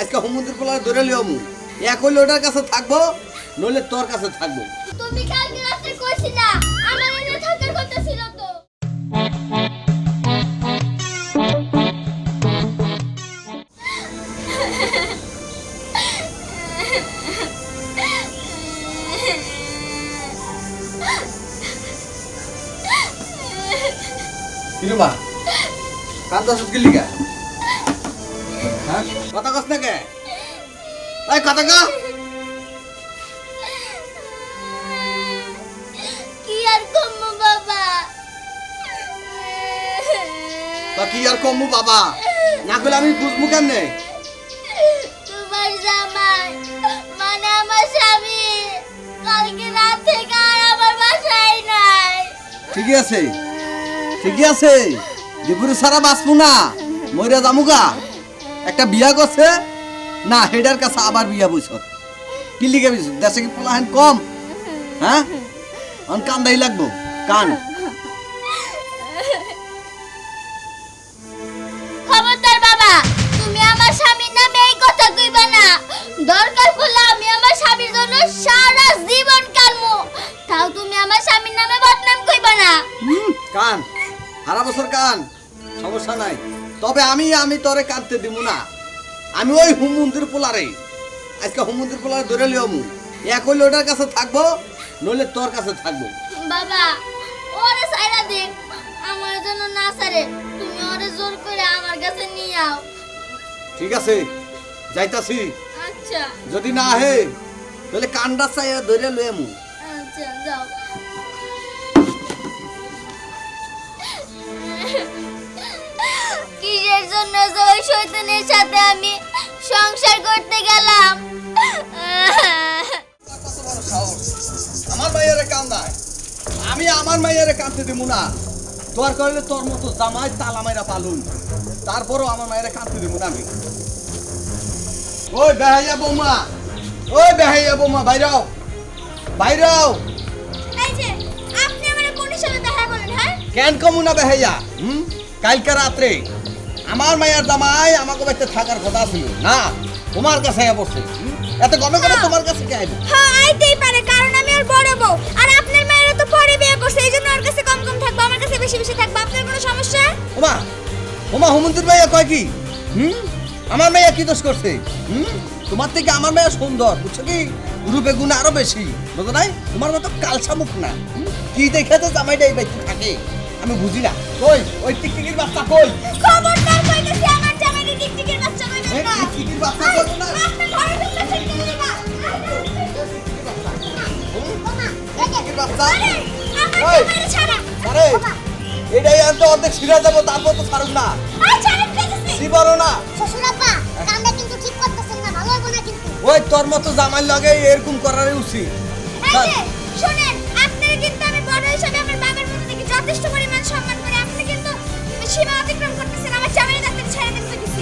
আজকে হুমুন্দির পোলার ধরে লিও মু এক হইলে ওটার কাছে থাকব নইলে তোর কাছে থাকব তুমি কালকে রাতে কইছিলা কিরে মা কান্দা সুত গেলি কে হ্যাঁ? কথা কস না কে? এই কথা কা। কি আর কমু বাবা? তা কি আর কমু বাবা? না করলে আমি বুঝব কেমনে? তোমার জামাই মানে আমার স্বামী। কালকে রাত থেকে আর আমার বাসায় নাই। ঠিকই আছে। ঠিকই আছে। দুপুরে সারা বাঁচবো না। মইরা জামুগা একটা বিয়া করছে। না হেডার কাছে আবার বিয়া বইছ। কি লিখে বইছ? দেশে কি পোলাহেন কম? হ্যাঁ? অন কান দাই লাগবো। কান। খবরদার বাবা তুমি আমার স্বামীর নামে এই কথা কইবা না। দরকার পড়লে আমি আমার স্বামীর জন্য সারা জীবন কালমু তাও তুমি আমার স্বামীর নামে বদনাম কইবা না। কান। সারা বছর কান সমস্যা নাই। তবে আমি আমি তোরে কাঁদতে দিব না। আমি ওই হুমন্দির পোলারে আজকে হুমন্দির পোলারে ধরে লিও মু এক হইলে ওটার কাছে থাকব নইলে তোর কাছে থাকব। বাবা ওরে সাইরা দেখ আমার জন্য না সারে তুমি ওরে জোর করে আমার কাছে নিয়ে আও। ঠিক আছে যাইতাছি। আচ্ছা। যদি না আহে তাহলে কান্ডা চাইয়া ধরে মু আচ্ছা যাও। জন্য যে ওই শয়তানের সাথে আমি সংসার করতে গেলাম। আমার মাইয়ারে কান্দায়। আমি আমার মাইয়ারে কাঁদতে দিব না। তোর করলে তোর মতো জামাই তালা মাইরা পালুন। তারপরও আমার মায়েরে কাঁদতে দিব না আমি। ওই বেহাইয়া বৌমা ওই বেহাইয়া বৌমা বাইরাও বাইরাও। হ্যাঁ? কেন কমু না বেহাইয়া? হুম? কালকে রাত্রে। আমার মায়ের জামাই আমাকে বাড়িতে থাকার কথা ছিল। না তোমার কাছে আয়া বসে এত গমে গমে তোমার কাছে কে আইবে? হ্যাঁ আইতেই পারে কারণ আমি ওর বড় বউ। আর আপনার মায়েরা তো পরে বিয়ে করছে এই জন্য ওর কাছে কম কম থাকব আমার কাছে বেশি বেশি থাকব। আপনার কোনো সমস্যা? ওমা ওমা হুমন্তুর ভাইয়া কয় কি? হুম? আমার মেয়ে কি দোষ করছে? হুম? তোমার থেকে আমার মেয়ে সুন্দর বুঝছ কি? রূপে গুণ আরও বেশি বুঝো নাই? তোমার মতো কালসা মুখ না কি দেখে তো জামাইটা এই থাকে আমি বুঝি না। কই? ওই টিকটিকির বাচ্চা কই? খবরদার কইতেছি আমার জামাইকে টিকটিকির বাচ্চা না? টিকটিকির বাচ্চা না? আরে এটাই আনতে অর্ধেক ছিঁড়ে যাব তারপর তো ছাড়ুন না। জীবনও না। ওই তোর মতো জামাই লাগে এরকম করারই উচিত। শুনেন আপনারা কিন্তু আমি বড় হিসাবে আমার বাবার মতো দেখি যথেষ্ট পরিমাণ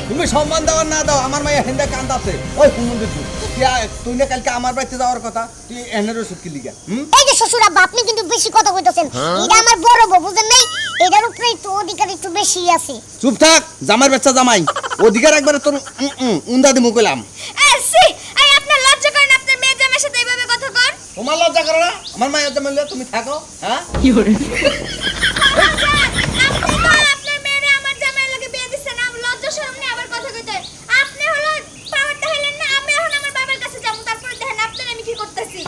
তুমি সম্মান দেওয়ার না দাও আমার মায়ের হেন্দা কান্দ আছে। ওই কুমন্দির তুই তুই না কালকে আমার বাড়িতে যাওয়ার কথা তুই এনের ওষুধ কিনলি কেন হুম? এই যে শ্বশুর আব্বা আপনি কিন্তু বেশি কথা কইতেছেন। এটা আমার বড় বউ বুঝেন নাই? এটার উপরে একটু অধিকার একটু বেশি আছে। চুপ থাক জামাই বাচ্চা জামাই। অধিকার একবারে তোর উম, উম, উন্দা দিমু কইলাম। এই আপনার লজ্জা করেন আপনার মেয়ে জামাইয়ের সাথে এইভাবে কথা কন। তোমার লজ্জা করো না আমার মায়ের জামাই তুমি থাকো হ্যাঁ? কি আপনি তো আপনার মেয়েরে আমার জামাইয়ের লগে বিয়ে দিচ্ছেন আমার লজ্জা শরম নেই আবার কথা কইতে আপনি হলো পাওয়ার দেখাইলেন না আমি এখন আমার বাবার কাছে যাব তারপরে দেখেন আপনার আমি কি করতেছি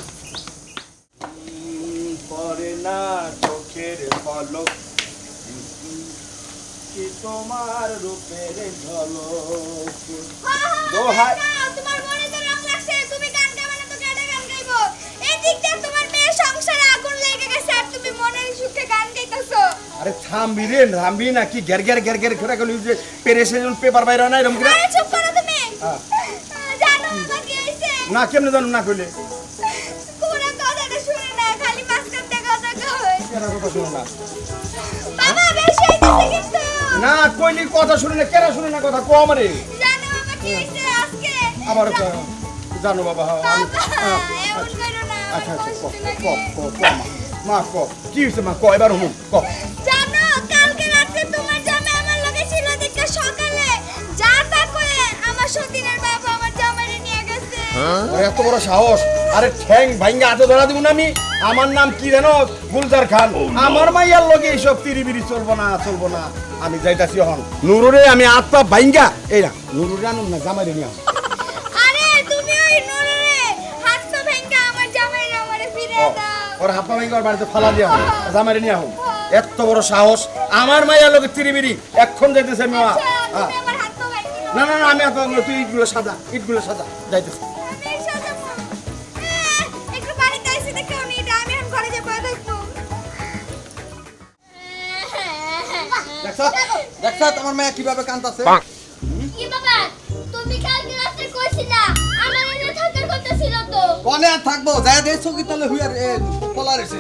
পরে না চোখের পলক কি তোমার রূপের ঝলক। দোহাই। তোমার মনে তো রং লাগছে তুমি গান গাইবে না তো কেডা গান গাইবো। এই দিয়ে তোমার মেয়ের সংসারে আগুন লেগে গেছে আর তুমি মনের সুখে গান গাইতেছো। আরে থামবি রে থামবি না কি ঘের ঘের ঘের ঘের করে গেলি যে পেরেছে যেমন পেপার বাইরে না এরকম করে। আরে চুপ করো তুমি। হ্যাঁ। জানো আমার কি হইছে না কেমনে জানো না কইলে। পুরো কথাটা শুনে না খালি পাঁচ কাপটা কথা কই। কেন কথা শুনো না? বাবা বেশি হইতেছে কিন্তু। না কইলি কথা শুনে না কেন শুনে না কথা? কো আমারে। জানো আমার কি হইছে আজকে? আবার জানো বাবা হ্যাঁ, হ্যাঁ, আচ্ছা আচ্ছা। ক। ক ক ক মা। ক। কি হয়েছে মা ক এবার হুম ক। জানো কালকে রাতে তোমার জামাই আমার লগে ছিল দেখে সকালে। যা তা আমার সতীনের বাবা আমার জামাইরে নিয়ে গেছে। ওর এত বড় সাহস। আরে ঠ্যাং ভাঙ্গা হাতে ধরা দিব না আমি। আমার নাম কি জানো? গুলজার খান। আমার মাইয়ার লগে এইসব তিরিবিরি চলবো না চলবো না। আমি যাইতাছি হন নুরুরে আমি আত্মা ভাঙ্গা এই না নুরুরে আনুন না জামাইরে নিয়ে আসুন। আরে তুমি ওই নুরে হাত তো ভেঙ্গা আমার জামাইরে আমারে ফিরে দাও। ওর হাত পা ওর বাড়িতে ফালা দিয়া হন জামাইরে নিয়ে আহুন এত বড় সাহস। আমার মাইয়ার লগে তিরিবিরি এক্ষণ যাইতেছে আমি মা। আচ্ছা। তুমি আমার হাত তো ভেঙ্গা। না না না আমি এত তুই ইটগুলো সাদা ইটগুলো সাদা যাইতেছি। দেখছ? দেখছ তোমার মেয়ে কীভাবে কান্দাছে? কি বাবা? তুমি কালকে রাতে কইছিলা আমার এনে থাকার কথা ছিল তো। কনে আর থাকব? যায় দে চকি তলে হুইয়ার এ পলার এসে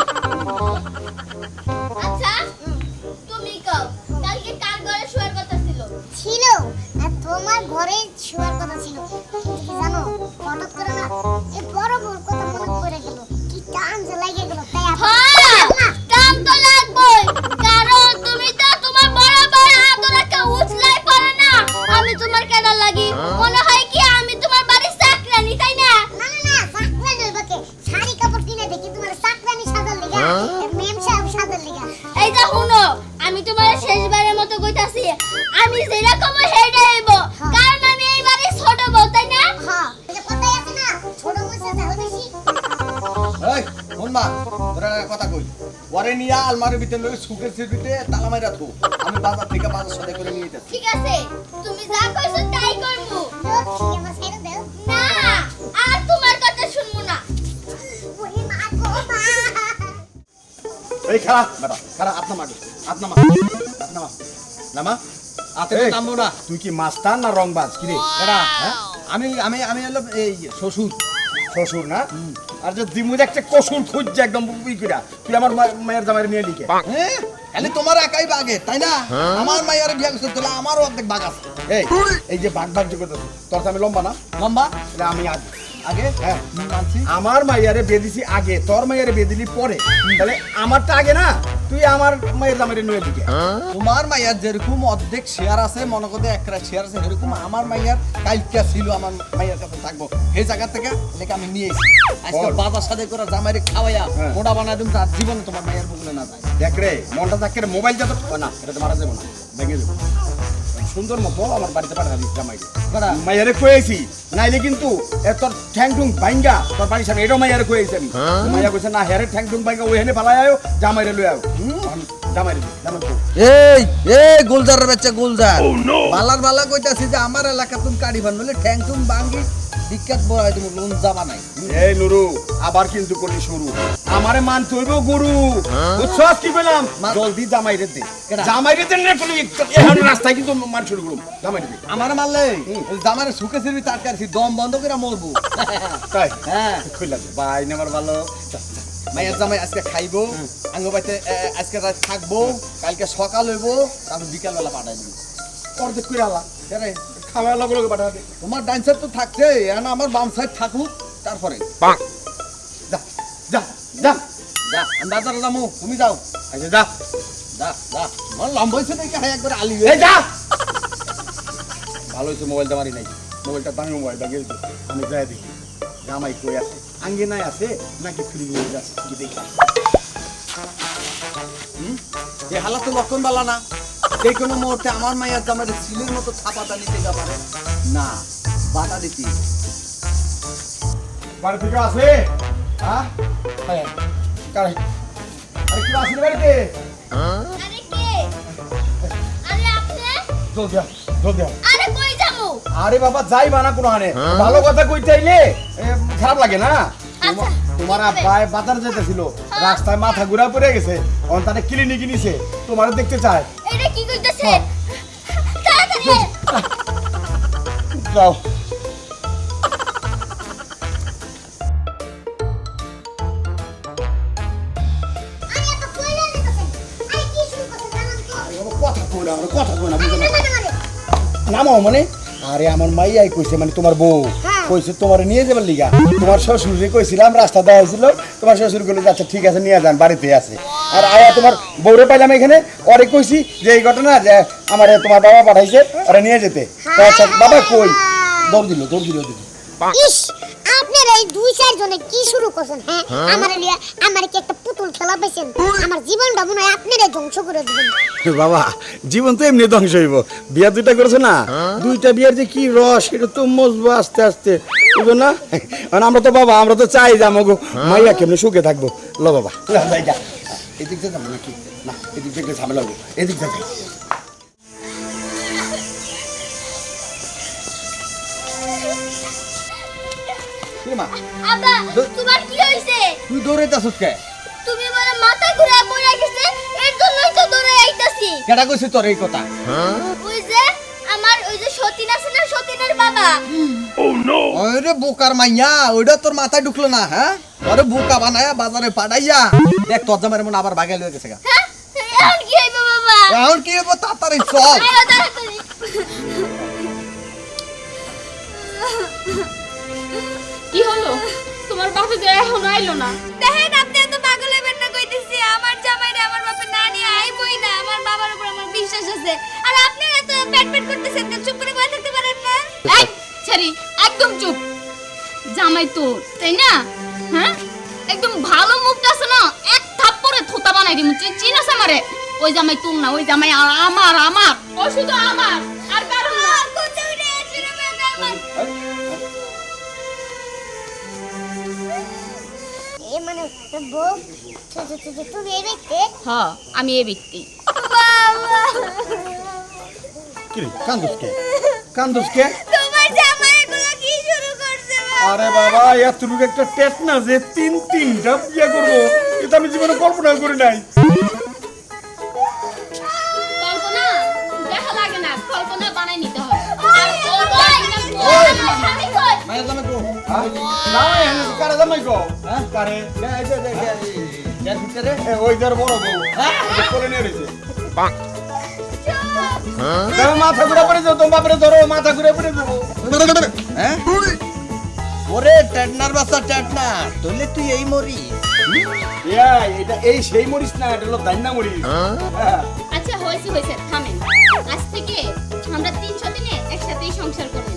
আলমারির ভিতরে লই সুকের সিটিতে তালা মাইরা থু আমি বাজার থেকে বাজার সাথে করে নিয়ে যেতেছি ঠিক আছে তুমি যা কইছো তাই করব। না আর তোমার কথা শুনব না। ওরে মা গো মা। এই খারাপ বেটা খারাপ আপনা মাগে আপনা মা আপনা মা নামা। আতে নামবো না। তুই কি মাস্টার না রংবাজ? কি রে? আমি আমি আমি এলাম এই শ্বশুর। শ্বশুর না? আর যে দিমুদ একটা কসুর খুঁজছে একদম বুই কিরা তুই আমার মায়ের জামাইর নিয়ে লিখে হ্যাঁ? খালি তোমার একাই বাগে তাই না? আমার মায়ের বিয়া করতে তোলা আমারও অর্ধেক বাগ আছে। এই এই যে বাঘ বাগ যে করতেছ তোর আমি লম্বা না? লম্বা। আমি আগে আগে? হ্যাঁ। মানছি? আমার মাইয়ারে বেদিছি আগে তোর মাইয়ারে বেদিলি পরে। তাহলে আমারটা আগে না? তুই আমার মায়ের জামাইরে নিয়ে লিখে তোমার মাইয়ার যেরকম অর্ধেক শেয়ার আছে মনে করতে একটা শেয়ার আছে সেরকম আমার মাইয়ার কালকা ছিল আমার মাইয়ার কাছে থাকব। সেই জায়গা থেকে লেখা আমি নিয়ে এসেছি। আজকে। বাজার সাথে করে জামাইরে খাওয়াইয়া হ্যাঁ। মোটা বানাই দিম তার জীবনে তোমার মাইয়ার বগলে না যায়। দেখ রে মনটা যাকে মোবাইল যত না এটা তো মারা যাবে না। ভেঙে যাবে সুন্দর মতো আমার বাড়িতে পাঠাবি জামাইরে বেড়া, মাইয়ারে কয়েছি নাইলে কিন্তু এ তোর ঠ্যাং টুং ভাঙ্গা তোর বাড়ির সামনে এটাও মাইয়ারে কয়েছি আমি। মাইয়া কইছে না হেরে ঠ্যাং টুং ভাঙ্গা ওই হেনে ফালাই আয়ো জামাইরে লই আয়ো। হুম, জামাইরে দে, জামাই তো এই এই গোলজার বাচ্চা গোলজার। বালার বালা কইতাছি যে আমার এলাকা তুমি কাড়ি বান বলে ঠ্যাং টুং ভাঙ্গি বিখ্যাত বড় হয় তুমি লোন যাবা নাই। এই নুরু আবার কিন্তু করলি শুরু। আমারে মান তৈব গুরু। বুঝছস কি বললাম? মা- জলদি দে। কেডা? জামাইরে দে রে কলি এখন রাস্তায় কিন্তু মান শুরু করুম। আমার মারলে? জামারে সুখে সিরবি তার কাছে দম বন্ধ করে মরবো। তাই? হ্যাঁ। দে ভাই আমার ভালো। মায়ের জামাই আজকে খাইবো আঙ্গ বাইতে আজকে রাত থাকব কালকে সকাল হইবো তারপর বিকাল বেলা পাঠাই দিবি অর্ধেক করে? আলা লগে লগে তোমার ডান সাইড তো থাকছে এখন আমার বাম সাইড থাকুক তারপরে। যা যা যা। যা আমি বাজারে তুমি যাও। আচ্ছা যা। যা যা। আমার লম্বা হয়েছে নাকি একবার আলি এই যা। ভালো হয়েছে মোবাইলটা মারি নাই। মোবাইলটা দামি মোবাইল দাগে আমি যাই দেখি। জামাই কই আছে? আঙ্গে নাই আছে নাকি ফ্রি যাচ্ছে? হালা তো লক্ষণ বালা না। যে কোনো মুহূর্তে আমার মায়ের মতো ছাপাটা নিতে যা পারে না বাধা দিতে। বাড়ি থেকে আছে হ্যাঁ? হ্যাঁ। আরে কি আসলে বাড়িতে? আরে কে? আরে আপনি? জলদি আও, জলদি আও। আরে কই যাব? আরে বাবা যাই বানা কোনো হানে। ভালো কথা কইতে আইলে খারাপ লাগে না? তোমার। আব্বাই বাজার যেতেছিল। রাস্তায় মাথা ঘুরা পড়ে গেছে। অন তারে ক্লিনিকে নিছে তোমার দেখতে চায়। এটা কি কইতাছে হ্যাঁ। তাড়াতাড়ি বাবা, কথা কই না মানে নামো মানে? আরে আমার মাইয়াই কইছে মানে তোমার বউ। কইছে তোমার নিয়ে যাবার লিগা? তোমার শ্বশুরকে কইছিলাম রাস্তা দেওয়া হয়েছিল। তোমার শ্বশুরগুলো আচ্ছা ঠিক আছে নিয়ে যান বাড়িতে আছে। আর আয়া তোমার বউরে পাইলাম এখানে ওরে কইছি যে এই ঘটনা যে আমার তোমার বাবা পাঠাইছে আরে নিয়ে যেতে। আচ্ছা বাবা কই? দৌড় দিল দৌড় দিল দিল। আপনারা এই দুই চার জনে কি শুরু করছেন হ্যাঁ? আমার লিয়া আমার কি একটা পুতুল খেলা পাইছেন? আমার জীবনটা মনে হয় আপনারা ধ্বংস করে দিবেন। বাবা জীবন তো এমনি ধ্বংস হইব। বিয়া দুইটা করেছে না? দুইটা বিয়ার যে কি রস এটা তো মজবো আস্তে আস্তে। বুঝো না? আর আমরা তো বাবা আমরা তো চাই যে আমাকে মাইয়া কেমনি সুখে থাকব। ল বাবা। এদিক থেকে যাব নাকি? না এদিক থেকে ঝামেলা হব। এদিক থেকে মা। আব্বা তোমার কি হইছে তুই দৌড়াইতাছিস কে? তুমি বলে মাথা ঘুরে পড়ে গেছে এর জন্যই তো দৌড়ে আইতাছি। কেডা কইছে তোর এই কথা? ওই যে আমার ওই যে সতীন আছে না সতীনের বাবা। ওরে বোকার মাইয়া ওইটা তোর মাথায় ঢুকলো না হ্যাঁ? ওরে বোকা বানায়া বাজারে পাঠাইয়া। দেখ তোর জামাই মনে আবার বাগাই লয়ে গেছে গা। হ্যাঁ? এখন কি হইবে বাবা? এখন কি হব তাড়াতাড়ি চল। আয়ো তাড়াতাড়ি। কি হলো? তোমার বাপে তো এখন আইলো না। দেখেন আপনি এত পাগল হইবেন না কইতেছি আমার জামাইরে আমার বাপে না নিয়ে আইবই না আমার বাবার উপর আমার বিশ্বাস আছে। আর আপনারা এত পেট পেট করতেছেন কেন? চুপ করে বসে থাকতে পারেন না? এই ছেড়ি একদম চুপ। জামাই তোর তাই না? হ্যাঁ? একদম ভালো মুখটা আছে না? এক থাপ্পড়ে থোতা বানাই দিমু। চিনাস আমারে? ওই জামাই তোর না ওই জামাই আমার আমার। ও শুধু আমার। হ্যাঁ আমি এ ব্যক্তি। বাবা কি কান্দুস কে? কান্দুস কে? তোমার জামাই এগুলো কি শুরু করছে আরে বাবা এতটুকু একটা টেট না যে তিন তিনটা বিয়ে করব। এটা আমি জীবনে কল্পনা করি নাই। কল্পনা? দেখা লাগে না কল্পনা বানাই নিতে হয় মায়ের জামাই কো। জামাই এনে কারে জামাই গো হ্যাঁ? কারে? এই যে, দে, যার ভিতরে ওই যার বড় বউ। হ্যাঁ? কোলে নিয়ে রয়েছে। দেখো, মাথা ঘুরে পড়ে যাও তোমার বাপরে ধরো মাথা ঘুরে পড়ে যাব হ্যাঁ? ওরে টেটনার বাচ্চা টেটনার। তোলে তুই এই মরি এটা এই সেই মরিস না এটা হলো দান্না মরিস। হ্যাঁ। আচ্ছা হয়েছে হয়েছে থামেন। আজ থেকে আমরা তিনশো দিনে একসাথেই সংসার করব।